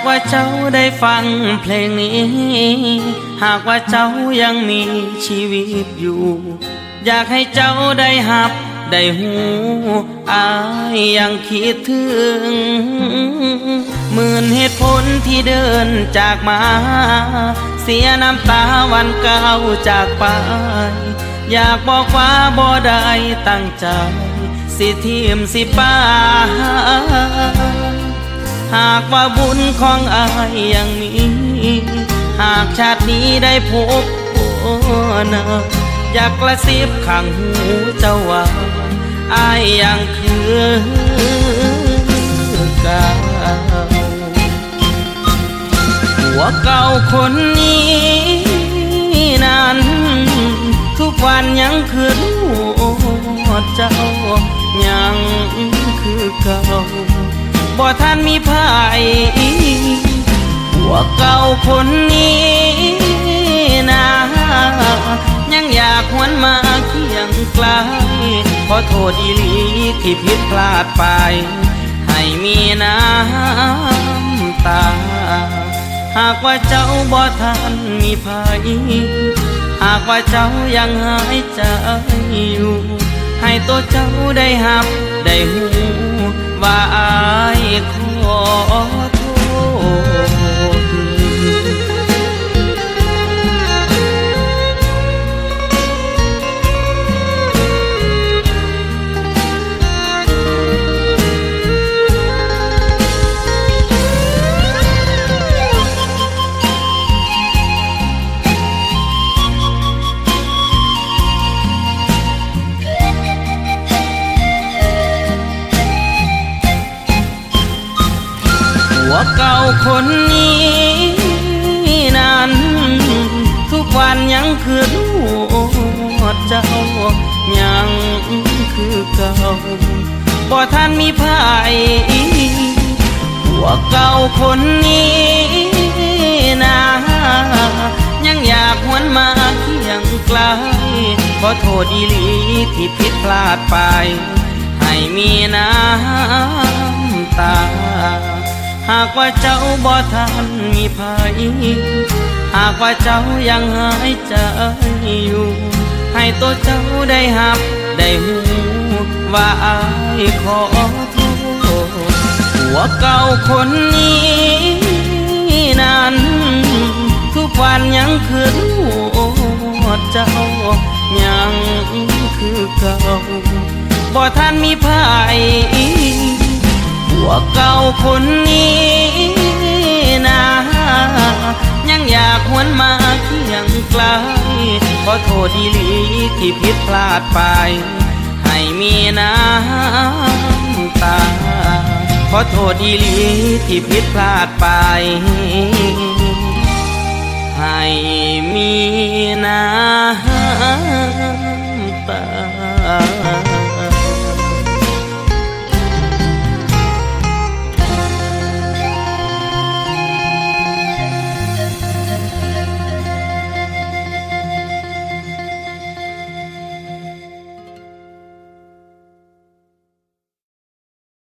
หากว่าเจ้าได้ฟังเพลงนี้ หากว่าเจ้ายังมีชีวิตอยู่ อยากให้เจ้าได้หับได้หูอายยังคิดถึงหมื่นเหตุผลที่เดินจากมา เสียน้ำตาวันเก่าจากไป อยากบอกว่าบ่ได้ตั้งใจ สิทีมสิป้า หากว่าบุญของอายยังมี หากชาตินี้ได้พบเนาอยากกระซิบข้างหูเจ้าว่าอายยังคือเก่าหัวเก่าคนนี้นั้นทุกวันยังคือรูปเจ้ายัง บ่ท่านมีภายหัวเก่าคนนี้นะยังอยากหวนมาเคียงไกลขอโทษอีลีที่ผิดพลาดไป ให้มีน้ำตา หากว่าเจ้าบ่ทันมีภัยหากว่าเจ้ายังหายใจอยู่ ให้ตัวเจ้าได้หับได้หูว่าอา ยขอ วเก่าคนนี้ นั้น ทุกวันยังคือรูปเจ้า ยังคือเก่าบ่ท่านมีภายหัวเก่าคนนี้นะยังอยากหวนมาเคียงไกลขอโทษอีหลีที่ผิดพลาดไป ให้มีน้ำตา หากว่าเจ้าบ่ทันมีภัยหากว่าเจ้ายังหายใจอยู่ ให้ตัวเจ้าได้หับได้หูว่าอายขอโทษหัวเก่าคนนี้นั้นทุกวันยังคือรูปเจ้ายังคือเก่าบ่ท่านมีภัย หัวเก่าคนนี้นะยังอยากหวนมาเคียงไกลขอโทษดีหลีที่ผิดพลาดไป ให้มีน้ำตา ขอโทษดีหลีที่ผิดพลาดไป ให้มี